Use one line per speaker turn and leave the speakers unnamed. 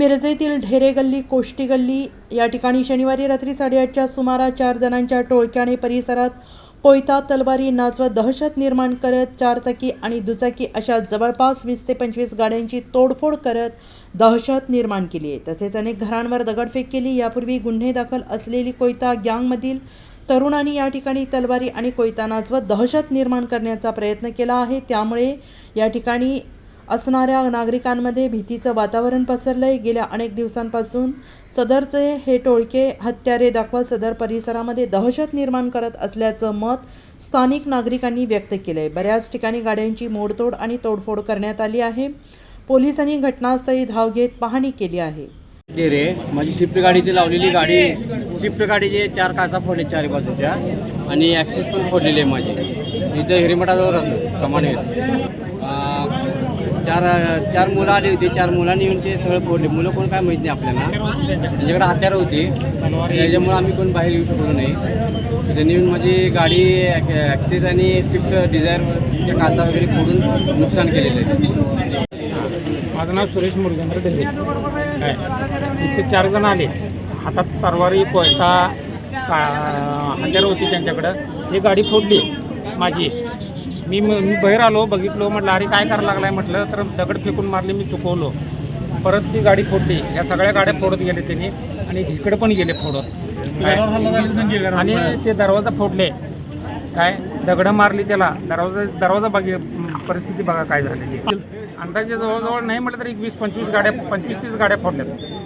मिरजेतील ढेरे गल्ली कोष्टी गल्ली या ठिकाणी शनिवारी रात्री साडेआठच्या सुमारास चार जणांच्या टोळक्याने परिसरात कोयता तलवारी नाचवत दहशत निर्माण करत चारचाकी आणि दुचाकी अशा जवळपास वीस ते पंचवीस गाड्यांची तोडफोड करत दहशत निर्माण केली आहे. तसेच अनेक घरांवर दगडफेक केली. यापूर्वी गुन्हे दाखल असलेली कोयता गँगमधील तरुणांनी या ठिकाणी तलवारी आणि कोयता नाचवत दहशत निर्माण करण्याचा प्रयत्न केला आहे. त्यामुळे या ठिकाणी असणाऱ्या नागरिकांमध्ये भीतीचं वातावरण पसरलंय. गेल्या अनेक दिवसांपासून सदरचे हे टोळके हत्यारे दाखवत सदर परिसरामध्ये दहशत निर्माण करत असल्याचं मत स्थानिक नागरिकांनी व्यक्त केलंय. बऱ्याच ठिकाणी गाड्यांची मोडतोड आणि तोडफोड करण्यात आली आहे. पोलिसांनी घटनास्थळी धाव घेत पाहणी केली आहे.
रे माझी शिफ्ट गाडी ती लावलेली गाडी शिफ्ट गाडीचे चार काचा फोडले चार बाजूच्या आणि ॲक्सिस पण फोडलेली आहे माझी. तिथं हिरेमठाजवळ राहतो कमाने चार चार मुलं आली होती चार मुलांनी येऊन ते सगळं फोडले. मुलं कोण काय माहीत नाही आपल्याला. त्यांच्याकडे हत्यारं होती. त्याच्यामुळे आम्ही कोण बाहेर येऊ शकलो नाही. त्यांनी येऊन माझी गाडी ॲक्सिस आणि स्विफ्ट डिझायरच्या काचा वगैरे फोडून नुकसान केलेलं आहे.
माझं नाव सुरेश मुरगेंद्र ढेले. काय? इथे चार जण आले. हातात तरवारी कोयता का हत्यारं होती त्यांच्याकडं. ही गाडी फोडली. माझी. मी मी बाहेर आलो बघितलो म्हटलं अरे काय करायला लागलाय? म्हटलं तर दगड फेकून मारले मी चुकवलो. परत ती गाडी फोडली. या सगळ्या गाड्या फोडत गेले त्यांनी आणि इकडे पण गेले फोडत? आणि ते दरवाजा फोडले. काय? दगडं मारली त्याला. दरवाजा दरवाजा बघ परिस्थिती बघा काय झालेली. अंदाजे जवळजवळ नाही म्हटलं तरी वीस पंचवीस गाड्या पंचवीस तीस गाड्या फोडल्यात.